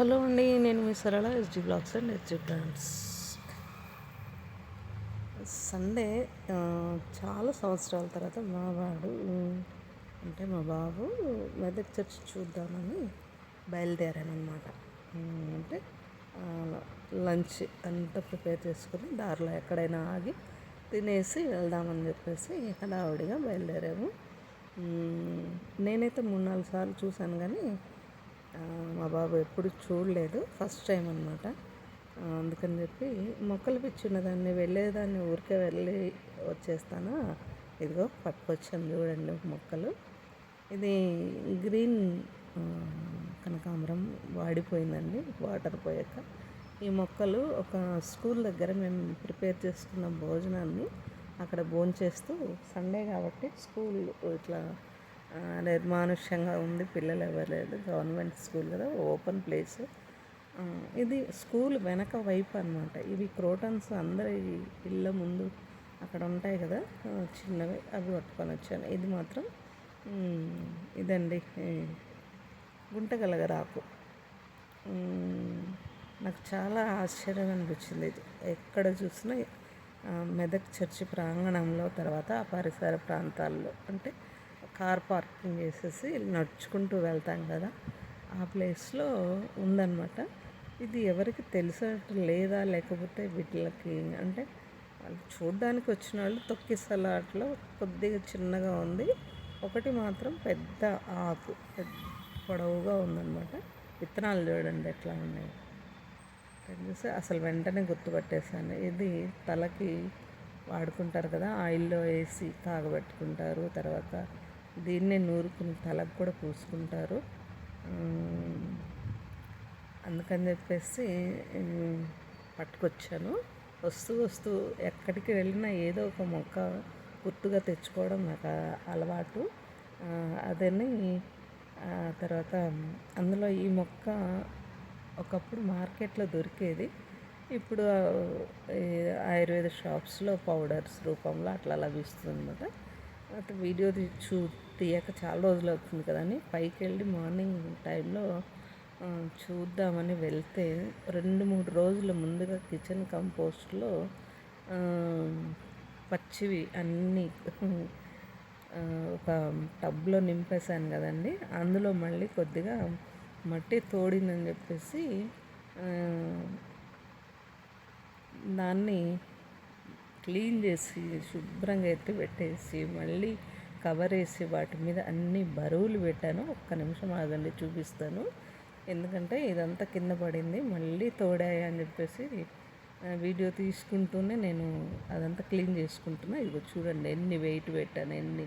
Hello అండి నేను మీ Sarala SG vlogs and SG brands Sunday చాలా సంవత్సరాల తర్వాత మా వాడు అంటే మా బాబు మెదక్ చర్చ్ చూద్దామని బయలుదేరాను అనమాట అంటే లంచ్ అంతా ప్రిపేర్ చేసుకుని దారిలో ఎక్కడైనా ఆగి తినేసి వెళ్దామని చెప్పేసి హడావుడిగా బయలుదేరాము. నేనైతే మూడు నాలుగు సార్లు చూశాను కానీ మా బాబు ఎప్పుడు చూడలేదు ఫస్ట్ టైం అనమాట అందుకని చెప్పి మొక్కలు పిచ్చి ఉన్నదాన్ని వెళ్ళేదాన్ని ఊరికే వెళ్ళి వచ్చేస్తాను? ఇదిగో పట్టుకొచ్చాను చూడండి మొక్కలు. ఇది గ్రీన్ కనకాంబరం వాడిపోయిందండి వాటర్ పోయాక. ఈ మొక్కలు ఒక స్కూల్ దగ్గర మేము ప్రిపేర్ చేసుకున్న భోజనాన్ని అక్కడ భోంచేస్తూ సండే కాబట్టి స్కూల్ ఇట్లా నిర్మానుష్యంగా ఉంది. పిల్లలు ఎవరు గవర్నమెంట్ స్కూల్ కదా ఓపెన్ ప్లేస్. ఇది స్కూల్ వెనక వైపు అనమాట ఇవి క్రోటన్స్ అందరి ఇళ్ళ ముందు అక్కడ ఉంటాయి కదా. చిన్నవి అవి పట్టుకొని వచ్చాను. ఇది మాత్రం ఇదండి. గుంటగలగ గుంటగలగరాకు. నాకు చాలా ఆశ్చర్యం అనిపించింది ఇది. ఎక్కడ చూసినా మెదక్ చర్చి ప్రాంగణంలో తర్వాత ఆ పరిసర ప్రాంతాల్లో. అంటే కార్ పార్కింగ్ చేసేసి నడుచుకుంటూ వెళ్తాం కదా. ఆ ప్లేస్లో ఉందన్నమాట. ఇది ఎవరికి తెలిసినట్టు లేదా లేకపోతే వీటికి అంటే వాళ్ళు చూడ్డానికి వచ్చిన వాళ్ళు తొక్కిసలాట్లో కొద్దిగా చిన్నగా ఉంది. ఒకటి మాత్రం పెద్ద ఆకు పెద్ద పొడవుగా ఉందన్నమాట. విత్తనాలు చూడండి ఎట్లా ఉన్నాయి. చూసి అసలు వెంటనే గుర్తుపట్టేశాను. ఇది తలకి వాడుకుంటారు కదా ఆయిల్లో వేసి కాగబెట్టుకుంటారు తర్వాత దీన్నే నూరుకుని తలకు కూడా పూసుకుంటారు. అందుకని చెప్పేసి పట్టుకొచ్చాను. వస్తూ వస్తూ ఎక్కడికి వెళ్ళినా ఏదో ఒక మొక్క గుర్తుగా తెచ్చుకోవడం నాకు అలవాటు. అదని ఆ తర్వాత అందులో ఈ మొక్క ఒకప్పుడు మార్కెట్లో దొరికేది. ఇప్పుడు ఆయుర్వేద షాప్స్లో పౌడర్స్ రూపంలో అట్లా లభిస్తుంది అనమాట వీడియో చూ తీయక చాలా రోజులు అవుతుంది కదా అని. పైకి వెళ్ళి మార్నింగ్ టైంలో చూద్దామని వెళ్తే రెండు మూడు రోజుల ముందుగా కిచెన్ కంపోస్ట్లో పచ్చివి అన్నీ ఒక టబ్లో నింపేశాను కదండి. అందులో మళ్ళీ కొద్దిగా మట్టి తోడిందని చెప్పేసి దాన్ని క్లీన్ చేసి శుభ్రంగా ఎత్తి పెట్టేసి మళ్ళీ కవర్ వేసి వాటి మీద అన్ని బరువులు పెట్టాను. ఒక్క నిమిషం ఆగండి చూపిస్తాను. ఎందుకంటే ఇదంతా కింద పడింది. మళ్ళీ తోడాయి అని చెప్పేసి వీడియో తీసుకుంటూనే నేను అదంతా క్లీన్ చేసుకుంటున్నా. ఇదిగో చూడండి ఎన్ని వెయిట్ పెట్టాను ఎన్ని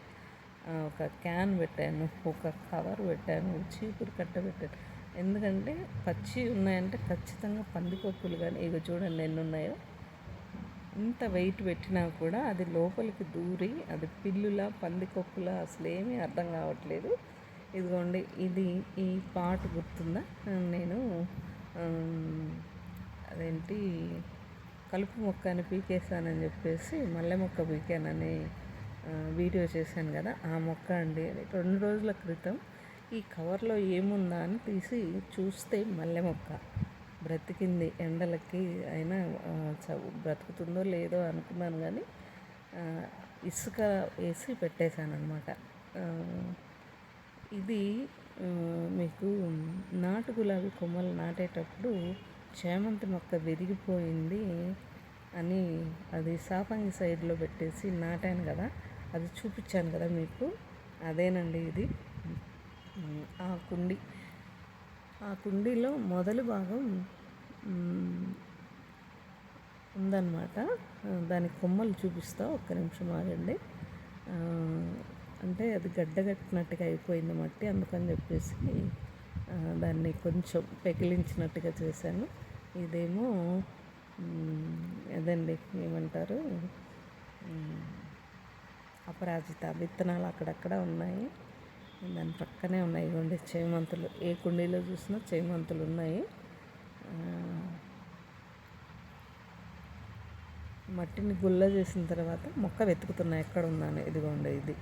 ఒక క్యాన్ పెట్టాను ఒక కవర్ పెట్టాను చీపురు కట్ట పెట్టాను. ఎందుకంటే పచ్చి ఉన్నాయంటే ఖచ్చితంగా పందికొక్కులు కానీ ఇగో చూడండి ఎన్ని ఉన్నాయో. ఇంత వెయిట్ పెట్టినా కూడా అది లోపలికి దూరి అది పిల్లులా పందికొక్కులా అసలు ఏమీ అర్థం కావట్లేదు. ఇదిగోండి ఇది ఈ పాటు గుర్తుందా? నేను అదేంటి కలుపు మొక్క అని పీకేసానని చెప్పేసి మల్లె మొక్క పీకానని వీడియో చేశాను కదా ఆ మొక్క అండి రెండు రోజుల క్రితం ఈ కవర్లో ఏముందా అని తీసి చూస్తే మల్లె మొక్క. బ్రతికింది ఎండలకి అయినా చ- బ్రతుకుతుందో లేదో అనుకున్నాను కానీ ఇసుక వేసి పెట్టేశాను అనమాట ఇది మీకు నాటు గులాబీ కొమ్మలు నాటేటప్పుడు చేమంతి మొక్క విరిగిపోయింది అని అది సాపంగి సైడ్లో పెట్టేసి నాటాను కదా అది చూపించాను కదా మీకు. అదేనండి ఇది. ఆ కుండి. ఆ కుండీలో మొదలు భాగం ఉందన్నమాట. దాని కొమ్మలు చూపిస్తా ఒక్క నిమిషం ఆగండి. అంటే అది గడ్డగట్టినట్టుగా అయిపోయింది మట్టి అందుకని చెప్పేసి దాన్ని కొంచెం పెకిలించినట్టుగా చేశాను. ఇదేమో ఏదండి అదండి ఏమంటారు? అపరాజిత విత్తనాలు అక్కడక్కడ ఉన్నాయి. దాని పక్కనే ఉన్నాయి ఇవ్వండి చేమంతులు. ఏ కుండీలో చూసినా చేమంతులు ఉన్నాయి. మట్టిని గుల్ల చేసిన తర్వాత మొక్క వెతుకుతున్నా ఎక్కడ ఉందని. ఇదిగోండి ఇది.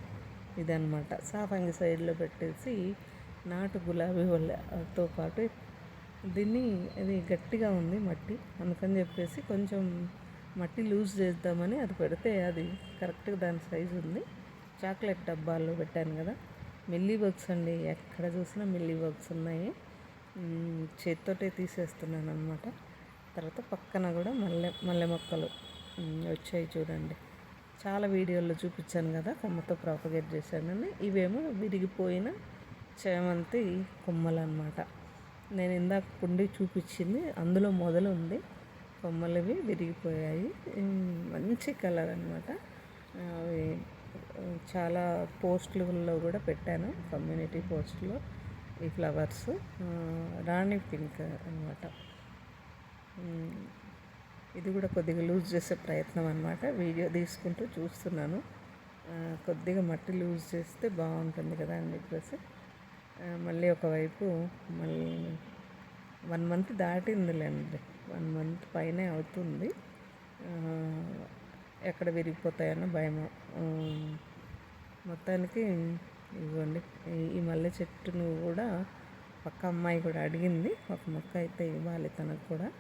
ఇది అనమాట సాఫంగి సైడ్లో పెట్టేసి నాటు గులాబీ వల్లతో పాటు దీన్ని ఇది గట్టిగా ఉంది మట్టి. అందుకని చెప్పేసి కొంచెం మట్టి లూజ్ చేద్దామని అది పెడితే అది కరెక్ట్గా దాని సైజు ఉంది. చాక్లెట్ డబ్బాల్లో పెట్టాను కదా. మిల్లీ బగ్స్ అండి. ఎక్కడ చూసినా మిల్లీ బగ్స్ ఉన్నాయి. చేత్తోటే తీసేస్తున్నాను అనమాట తర్వాత పక్కన కూడా మల్లె మల్లె మొక్కలు వచ్చాయి చూడండి. చాలా వీడియోల్లో చూపించాను కదా కొమ్మతో ప్రాపగేట్ చేశానని. ఇవేమో విరిగిపోయిన చేమంతి కొమ్మలు అనమాట నేను ఇందాక కుండి చూపించింది అందులో మొదలు ఉంది. కొమ్మలవి విరిగిపోయాయి. మంచి కలర్ అనమాట అవి చాలా పోస్టులలో కూడా పెట్టాను కమ్యూనిటీ పోస్ట్లో ఈ ఫ్లవర్స్. రాణి పింక్ అనమాట ఇది కూడా కొద్దిగా లూజ్ చేసే ప్రయత్నం అనమాట వీడియో తీసుకుంటూ చూస్తున్నాను. కొద్దిగా మట్టి లూజ్ చేస్తే బాగుంటుంది కదా అని చెప్పేసి. మళ్ళీ ఒకవైపు మళ్ళీ వన్ మంత్ దాటిందిలేండి. వన్ మంత్ పైనే అవుతుంది. ఎక్కడ విరిగిపోతాయన్న భయము. మొత్తానికి ఇవ్వండి. ఈ మల్లె చెట్టును కూడా పక్క అమ్మాయి కూడా అడిగింది. ఒక మొక్క అయితే ఇవ్వాలి తనకు కూడా.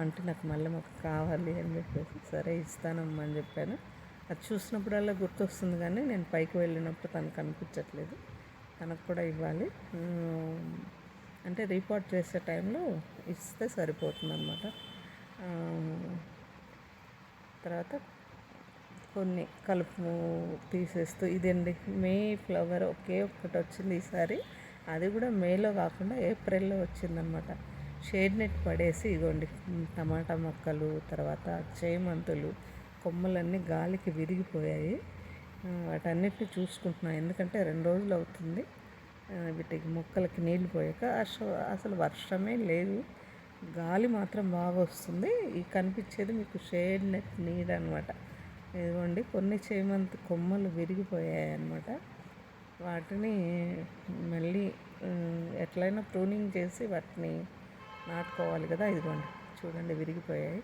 అంటే నాకు మల్లె మొక్క కావాలి అని చెప్పేసి సరే ఇస్తానమ్మా అని చెప్పాను. అది చూసినప్పుడల్లా గుర్తొస్తుంది కానీ నేను పైకి వెళ్ళినప్పుడు తనకు అనిపించట్లేదు. తనకు కూడా ఇవ్వాలి. అంటే రిపోర్ట్ చేసే టైంలో ఇస్తే సరిపోతుంది అన్నమాట తర్వాత కొన్ని కలుపు తీసేస్తూ ఇదండి. మే ఫ్లవర్ ఒకే ఒక్కటి వచ్చింది ఈసారి. అది కూడా మేలో కాకుండా ఏప్రిల్లో వచ్చిందనమాట. షేడ్ నెట్ పడేసి ఇగోండి టమాటా మొక్కలు తర్వాత చేమంతులు కొమ్మలన్నీ గాలికి విరిగిపోయాయి. వాటన్నిటిని చూసుకుంటున్నాను ఎందుకంటే రెండు రోజులు అవుతుంది. వీటికి మొక్కలకి నీళ్ళు పోయాక. అసలు అసలు వర్షమే లేదు. గాలి మాత్రం బాగా వస్తుంది. ఈ కనిపించేది మీకు షేడ్ నెట్ నీడ అనమాట ఇదిగోండి కొన్ని చేయమంత కొమ్మలు విరిగిపోయాయి అన్నమాట వాటిని మళ్ళీ ఎట్లయినా ప్రూనింగ్ చేసి వాటిని నాటుకోవాలి కదా. ఇదిగోండి చూడండి విరిగిపోయాయి.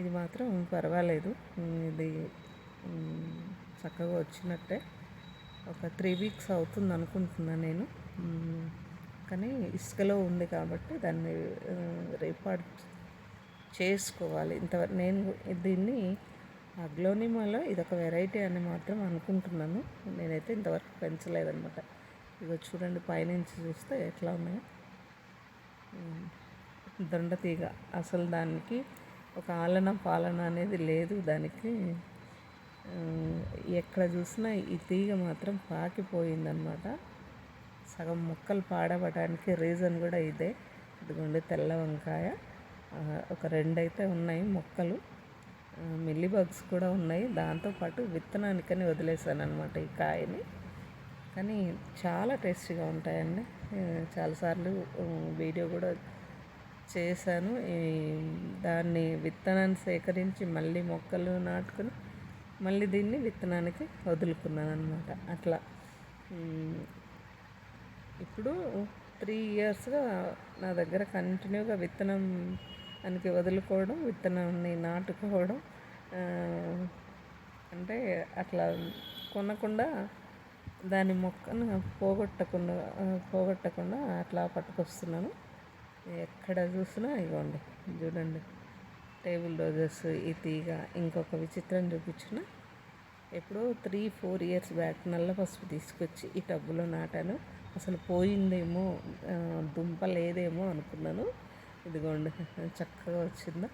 ఇది మాత్రం పర్వాలేదు. ఇది చక్కగా వచ్చినట్టే. ఒక త్రీ వీక్స్ అవుతుంది అనుకుంటున్నాను నేను కానీ ఇసుకలో ఉంది కాబట్టి దాన్ని రిపార్ట్ చేసుకోవాలి. ఇంతవరకు నేను దీన్ని అగ్లోనిమాలో ఇదొక వెరైటీ అని మాత్రం అనుకుంటున్నాను. నేనైతే ఇంతవరకు పెంచలేదనమాట ఇగో చూడండి పైనుంచి చూస్తే ఎట్లా ఉన్నాయో. దొండతీగ. అసలు దానికి ఒక ఆలన పాలన అనేది లేదు దానికి. ఎక్కడ చూసినా ఈ తీగ మాత్రం పాకిపోయిందనమాట సగం మొక్కలు పాడవడానికి రీజన్ కూడా ఇదే. ఇదిగోండి తెల్ల వంకాయ. ఒక రెండు అయితే ఉన్నాయి మొక్కలు. మిల్లీ బగ్స్ కూడా ఉన్నాయి. దాంతోపాటు విత్తనానికని వదిలేసాను అనమాట ఈ కాయని. కానీ చాలా టేస్టీగా ఉంటాయండి. చాలాసార్లు వీడియో కూడా చేశాను. ఈ దాన్ని విత్తనాన్ని సేకరించి మళ్ళీ మొక్కలు నాటుకుని మళ్ళీ దీన్ని విత్తనానికి వదులుకున్నాను అనమాట అట్లా ఇప్పుడు త్రీ ఇయర్స్గా నా దగ్గర కంటిన్యూగా విత్తనం దానికి వదులుకోవడం విత్తనాన్ని నాటుకోవడం అంటే అట్లా కొనకుండా దాని మొక్కను పోగొట్టకుండా పోగొట్టకుండా అట్లా పట్టుకొస్తున్నాను. ఎక్కడ చూసినా ఇగోండి చూడండి. టేబుల్ రోజెస్ ఈ తీగ ఇంకొక విచిత్రం చూపించిన. ఎప్పుడో త్రీ ఫోర్ ఇయర్స్ బ్యాక్ నల్ల పసుపు తీసుకొచ్చి ఈ టబ్బులో నాటాను. అసలు పోయిందేమో దుంప లేదేమో అనుకున్నాను. ఇదిగోండి చక్కగా వచ్చిందా.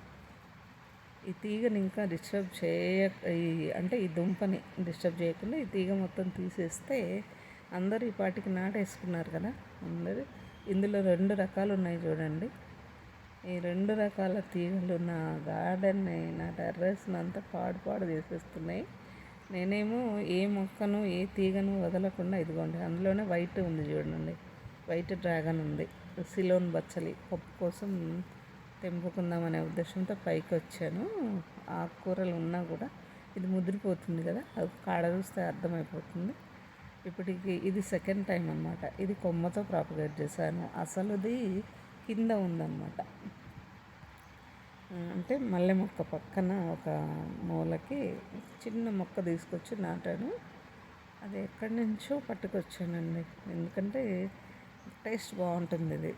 ఈ తీగని ఇంకా డిస్టర్బ్ చేయ ఈ అంటే ఈ దుంపని డిస్టర్బ్ చేయకుండా ఈ తీగ మొత్తం తీసేస్తే అందరూ ఈ పాటికి నాటేసుకున్నారు కదా అందరూ. ఇందులో రెండు రకాలు ఉన్నాయి చూడండి. ఈ రెండు రకాల తీగలు నా గార్డెన్ని నా టెర్రస్ని అంతా పాడు పాడు చేసేస్తున్నాయి. నేనేమో ఏ మొక్కను ఏ తీగను వదలకుండా ఇదిగోండి అందులోనే వైట్ ఉంది చూడండి వైట్ డ్రాగన్ ఉంది సిలోన్ బచ్చలి పప్పు కోసం తెంపుకుందామనే ఉద్దేశంతో పైకి వచ్చాను. ఆకుకూరలు ఉన్నా కూడా ఇది ముదిరిపోతుంది కదా అది కాడ చూస్తే అర్థమైపోతుంది. ఇప్పటికి ఇది సెకండ్ టైం అనమాట ఇది కొమ్మతో ప్రాపగేట్ చేశాను అసలుది కింద ఉందన్నమాట. అంటే మల్లె మొక్క పక్కన ఒక మూలకి చిన్న మొక్క తీసుకొచ్చి నాటాను. అది ఎక్కడి నుంచో పట్టుకొచ్చానండి. ఎందుకంటే టేస్ట్ బాగుంటుంది ఇది.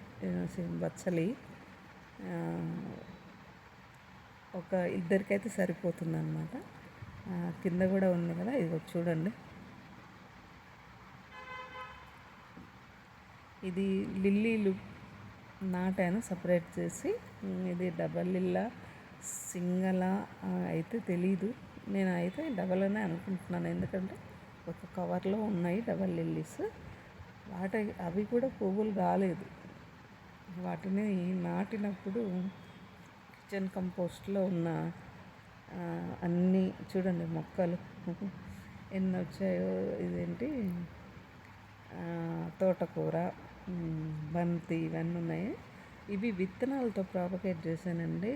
బచ్చలి. ఒక ఇద్దరికైతే సరిపోతుంది అనమాట కింద కూడా ఉంది కదా ఇది చూడండి. ఇది లిల్లీలు నాటాను సపరేట్ చేసి ఇది డబల్ ఇల్లా సింగలా అయితే తెలీదు. నేను అయితే డబల్ అనే అనుకుంటున్నాను. ఎందుకంటే ఒక కవర్లో ఉన్నాయి డబల్ లిల్లీస్ వాటి అవి కూడా పువ్వులు రాలేదు. వాటిని నాటినప్పుడు కిచెన్ కంపోస్ట్లో ఉన్న అన్నీ చూడండి మొక్కలు. ఎన్ని వచ్చాయో ఇదేంటి? తోటకూర బంతి ఇవన్నీ ఉన్నాయి. ఇవి విత్తనాలతో ప్రాపగేట్ చేశానండి.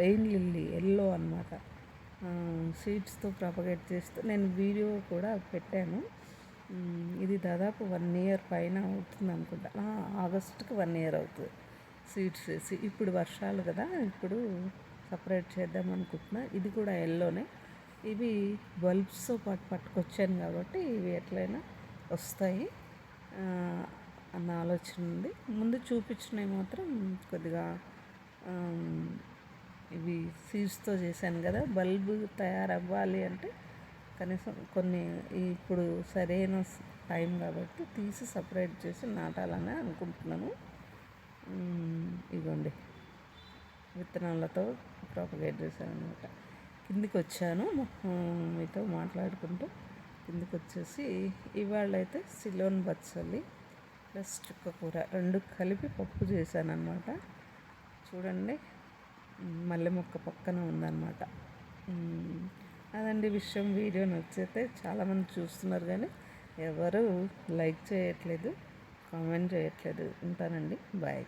రెయిన్ లిల్లీ ఎల్లో అనమాట సీడ్స్తో ప్రాపగేట్ చేస్తూ నేను వీడియో కూడా పెట్టాను. ఇది దాదాపు వన్ ఇయర్ పైన అవుతుంది అనుకుంటా. ఆగస్టుకి వన్ ఇయర్ అవుతుంది సీడ్స్ వేసి. ఇప్పుడు వర్షాలు కదా ఇప్పుడు సపరేట్ చేద్దాం అనుకుంటున్నా. ఇది కూడా ఎల్లోనే. ఇవి బల్బ్స్తో పాటు పట్టుకొచ్చాను కాబట్టి ఇవి ఎట్లయినా వస్తాయి. అన్న ఆలోచన ఉంది. ముందు చూపించినవి మాత్రం కొద్దిగా ఇవి సీడ్స్తో చేశాను కదా. బల్బు తయారవ్వాలి అంటే కనీసం కొన్ని ఇప్పుడు సరైన టైం కాబట్టి తీసి సపరేట్ చేసి నాటాలని అనుకుంటున్నాను. ఇదిగోండి విత్తనాలతో ప్రాపగేట్ చేశాను అనమాట కిందికి వచ్చాను మీతో మాట్లాడుకుంటూ కిందికి వచ్చేసి ఇవాళ అయితే సిలోన్ బచ్చలి ప్లస్ చుక్క కూర రెండు కలిపి పప్పు చేశాను చూడండి మల్లె మొక్క పక్కన ఉందన్నమాట. అదండి విషయం. వీడియో నచ్చితే చాలామంది చూస్తున్నారు కానీ ఎవరు లైక్ చేయట్లేదు కామెంట్ చేయట్లేదు. ఉంటానండి. బాయ్.